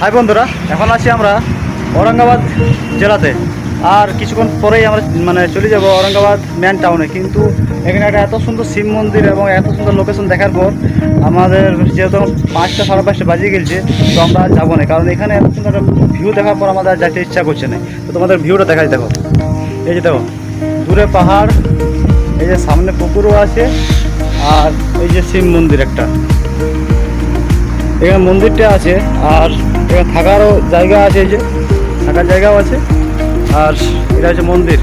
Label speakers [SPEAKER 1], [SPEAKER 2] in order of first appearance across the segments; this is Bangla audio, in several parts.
[SPEAKER 1] হাই বন্ধুরা, এখন আছি আমরা ঔরঙ্গাবাদ জেলাতে। আর কিছুক্ষণ পরেই আমরা মানে চলে যাব ঔরঙ্গাবাদ ম্যান টাউনে কিন্তু এখানে একটা এত সুন্দর শিব মন্দির এবং এত সুন্দর লোকেশন দেখার পর আমাদের যেহেতু পাঁচটা সাড়ে পাঁচটা বাজিয়ে গেছে, তো আমরা যাব না। কারণ এখানে এত সুন্দর ভিউ দেখার পর আমাদের যেতে ইচ্ছা করছে না। তো তোমাদের ভিউটা দেখাই, দেখো। এই যে দেখো, দূরে পাহাড়, এই যে সামনে পুকুরও আছে, আর এই যে শিব মন্দির একটা। এখানে মন্দিরটা আছে, আর এখানে থাকারও জায়গা আছে এই যে, থাকার জায়গাও আছে। আর এটা হচ্ছে মন্দির,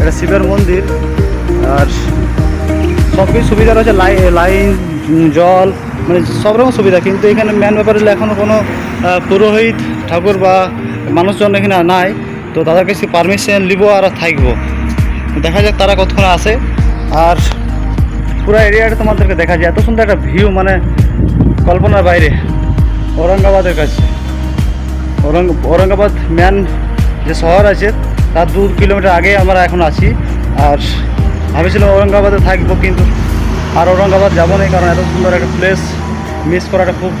[SPEAKER 1] এটা শিবের মন্দির। আর সব কিছু সুবিধা রয়েছে, লাই লাইন, জল মানে সব রকম সুবিধা। কিন্তু এখানে মেন ব্যাপার এখনও কোনো পুরোহিত, ঠাকুর বা মানুষজন এখানে নাই। তো তাদের কাছে পারমিশন নিব আর থাকব। দেখা যাক তারা কতক্ষণ আসে। আর পুরো এরিয়াটা তোমাদেরকে দেখা যায় এত সুন্দর একটা ভিউ মানে কল্পনার বাইরে, ঔরঙ্গাবাদের কাছে। ঔরঙ্গ ঔরঙ্গাবাদ মেন যে শহর আছে, তার দু কিলোমিটার আগে আমরা এখন আছি। আর ভাবেছিলাম ঔরঙ্গাবাদে থাকব কিন্তু আর ঔরঙ্গাবাদ যাব না কারণ এত সুন্দর একটা প্লেস মিস করাটা খুব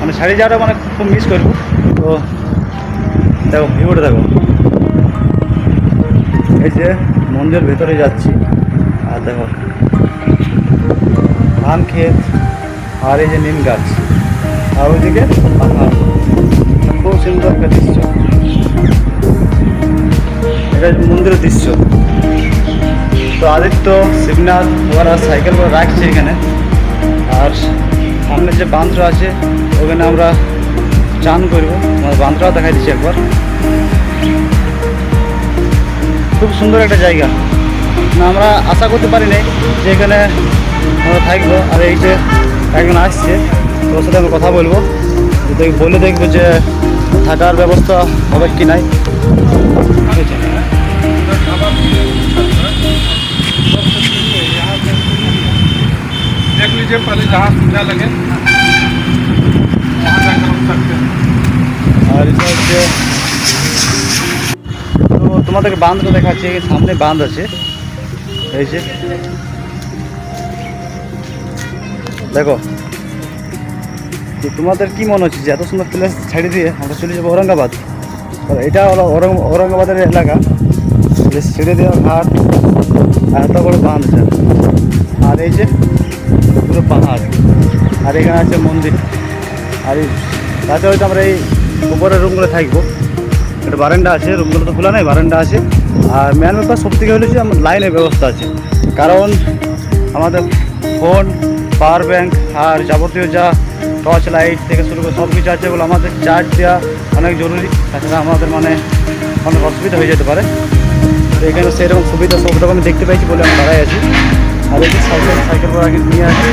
[SPEAKER 1] মানে ছাড়িয়ে যাওয়াটা মানে খুব মিস করব। তো দেখো ভিউটা দেখো। এই যে মন্দিরের ভেতরে যাচ্ছি। আর দেখো, ধান ক্ষেত আর এই যে নিম গাছ। আর ওইদিকে পাহাড়। সুন্দর একটা দৃশ্য। এটা মন্দিরের দৃশ্য। তো আদিত্য, শিবনাথ ওরা সাইকেল করে রাখছে এখানে। আর সামনে যে বাঁধটা আছে, ওখানে আমরা চান করব। আমার বাঁধটাও দেখাই দিচ্ছি একবার। খুব সুন্দর একটা জায়গা। আমরা আশা করতে পারি নাই যে এখানে আমরা থাকব। আর এই যে একজন আসছে ওর সাথে আমি কথা বলব। বলে দেখব যে থাকার ব্যবস্থা হবে কি নাই ঠিক আছে
[SPEAKER 2] देख लीजिए पहले जहाँ सुविधा लगे वहाँ जाकर हम सकते हैं
[SPEAKER 1] আর এটা হচ্ছে তো তোমাদেরকে বাঁধটা দেখাচ্ছি এই সামনে বাঁধ আছে এই যে দেখো তো তোমাদের কি মনে হচ্ছে যে এত সুন্দর প্লেস ছেড়ে দিয়ে আমরা চলে যাব ঔরঙ্গাবাদ? এটা হলো ঔরঙ্গাবাদের এলাকা। যে ছেড়ে দেওয়া ঘাট আর এত বড় বাঁধ আছে। আর এই যে পুরো পাহাড়। আর এখানে আছে মন্দির। আর তাতে হয়তো আমরা এই উপরের রুমগুলো থাকব। একটা বারান্দা আছে রুমগুলো তো খোলা নেই, বারান্দা আছে। আর মেন ব্যাপার সব থেকে হলো যে আমার লাইনের ব্যবস্থা আছে। কারণ আমাদের ফোন পাওয়ার ব্যাঙ্ক আর যাবতীয় যা টর্চ লাইট থেকে শুরু করে সব কিছু আছে বলে আমাদের চার্জ দেওয়া অনেক জরুরি। তাছাড়া আমাদের মানে অনেক অসুবিধা হয়ে যেতে পারে। তো এখানে সেরকম সুবিধা সব রকম দেখতে পাইছি বলে আমি দাঁড়াই আছি। আর এই সাইকেল সাইকেল করে আগে নিয়ে আসি।